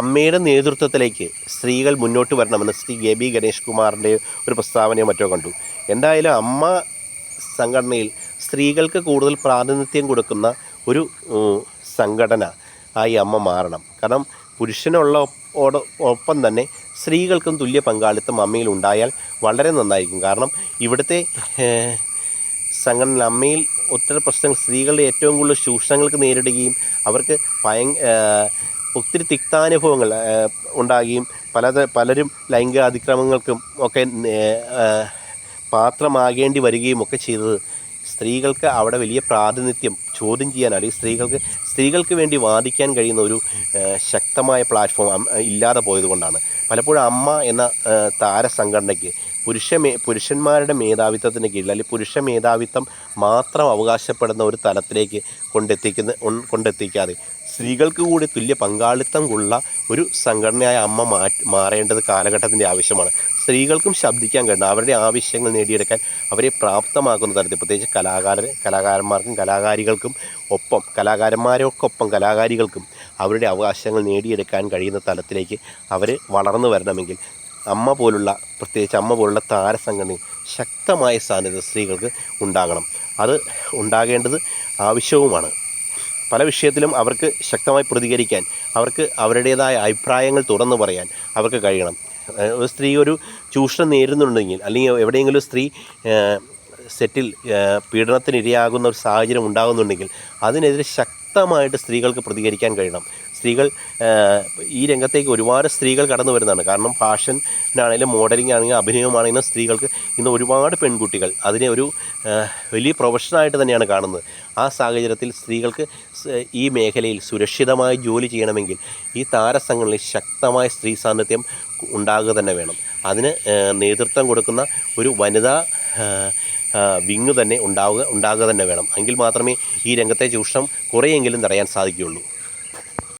അമ്മയുടെ നേതൃത്വത്തിലേക്ക് സ്ത്രീകൾ മുന്നോട്ട് വരണമെന്ന് ശ്രീ എ ബി ഗണേഷ് കുമാറിന്റെ ഒരു പ്രസ്താവനയോ മറ്റോ കണ്ടു. എന്തായാലും അമ്മ സംഘടനയിൽ സ്ത്രീകൾക്ക് കൂടുതൽ പ്രാതിനിധ്യം കൊടുക്കുന്ന ഒരു സംഘടന ആയി അമ്മ മാറണം. കാരണം പുരുഷനുള്ള ഒപ്പം തന്നെ സ്ത്രീകൾക്കും തുല്യ പങ്കാളിത്തം അമ്മയിൽ ഉണ്ടായാൽ വളരെ നന്നായിരിക്കും. കാരണം ഇവിടുത്തെ സംഘടന അമ്മയിൽ ഒത്തിരി പ്രശ്നങ്ങൾ സ്ത്രീകളുടെ ഏറ്റവും കൂടുതൽ ചൂഷണങ്ങൾക്ക് നേരിടുകയും അവർക്ക് ഭയ ഒത്തിരി തിക്താനുഭവങ്ങൾ ഉണ്ടാകുകയും പല പലരും ലൈംഗിക അതിക്രമങ്ങൾക്കും ഒക്കെ പാത്രമാകേണ്ടി വരികയും ഒക്കെ ചെയ്തത്. സ്ത്രീകൾക്ക് അവിടെ വലിയ പ്രാതിനിധ്യം ചോദ്യം ചെയ്യാൻ അല്ലെങ്കിൽ സ്ത്രീകൾക്ക് സ്ത്രീകൾക്ക് വേണ്ടി വാദിക്കാൻ കഴിയുന്ന ഒരു ശക്തമായ പ്ലാറ്റ്ഫോം ഇല്ലാതെ പോയതുകൊണ്ടാണ് പലപ്പോഴും അമ്മ എന്ന താരസംഘടനയ്ക്ക് പുരുഷ മേ പുരുഷന്മാരുടെ മേധാവിത്വത്തിന് കീഴിൽ അല്ലെങ്കിൽ പുരുഷ മേധാവിത്വം മാത്രം അവകാശപ്പെടുന്ന ഒരു തലത്തിലേക്ക് കൊണ്ടെത്തിക്കുന്ന കൊണ്ടെത്തിക്കാതെ സ്ത്രീകൾക്ക് കൂടി തുല്യ പങ്കാളിത്തം ഉള്ള ഒരു സംഘടനയായ അമ്മ മാറ്റി മാറേണ്ടത് കാലഘട്ടത്തിന്റെ ആവശ്യമാണ്. സ്ത്രീകൾക്കും ശബ്ദിക്കാൻ കഴിയണം അവരുടെ ആവശ്യങ്ങൾ നേടിയെടുക്കാൻ അവരെ പ്രാപ്തമാക്കുന്ന തരത്തിൽ പ്രത്യേകിച്ച് കലാകാര കലാകാരന്മാർക്കും കലാകാരികൾക്കും ഒപ്പം കലാകാരന്മാരൊക്കൊപ്പം കലാകാരികൾക്കും അവരുടെ അവകാശങ്ങൾ നേടിയെടുക്കാൻ കഴിയുന്ന തലത്തിലേക്ക് അവർ വളർന്നു വരണമെങ്കിൽ അമ്മ പോലുള്ള പ്രത്യേകിച്ച് അമ്മ പോലുള്ള താരസംഘടനയിൽ ശക്തമായ സാന്നിധ്യം സ്ത്രീകൾക്ക് ഉണ്ടാകണം. അത് ഉണ്ടാകേണ്ടത് ആവശ്യവുമാണ്. പല വിഷയത്തിലും അവർക്ക് ശക്തമായി പ്രതികരിക്കാൻ അവർക്ക് അവരുടേതായ അഭിപ്രായങ്ങൾ തുറന്നു പറയാൻ അവർക്ക് കഴിയണം. ഒരു സ്ത്രീ ഒരു ചൂഷണം നേരിടുന്നുണ്ടെങ്കിൽ അല്ലെങ്കിൽ എവിടെയെങ്കിലും സ്ത്രീ സെറ്റിൽ പീഡനത്തിനിരയാകുന്ന ഒരു സാഹചര്യം ഉണ്ടാകുന്നുണ്ടെങ്കിൽ അതിനെതിരെ ശക്തമായിട്ട് സ്ത്രീകൾക്ക് പ്രതികരിക്കാൻ കഴിയണം. സ്ത്രീകൾ ഈ രംഗത്തേക്ക് ഒരുപാട് സ്ത്രീകൾ കടന്നു വരുന്നതാണ്. കാരണം ഫാഷനാണെങ്കിലും മോഡലിംഗ് ആണെങ്കിലും അഭിനയമാണെങ്കിലും സ്ത്രീകൾക്ക് ഇന്ന് ഒരുപാട് പെൺകുട്ടികൾ അതിനെ ഒരു വലിയ പ്രൊഫഷനായിട്ട് തന്നെയാണ് കാണുന്നത്. ആ സാഹചര്യത്തിൽ സ്ത്രീകൾക്ക് ഈ മേഖലയിൽ സുരക്ഷിതമായി ജോലി ചെയ്യണമെങ്കിൽ ഈ താരസംഘങ്ങളിൽ ശക്തമായ സ്ത്രീ സാന്നിധ്യം ഉണ്ടാകുക തന്നെ വേണം. അതിന് നേതൃത്വം കൊടുക്കുന്ന ഒരു വനിതാ വിങ് തന്നെ ഉണ്ടാവുക ഉണ്ടാകുക തന്നെ വേണം. എങ്കിൽ മാത്രമേ ഈ രംഗത്തെ ചൂഷണം കുറേയെങ്കിലും തടയാൻ സാധിക്കുകയുള്ളൂ.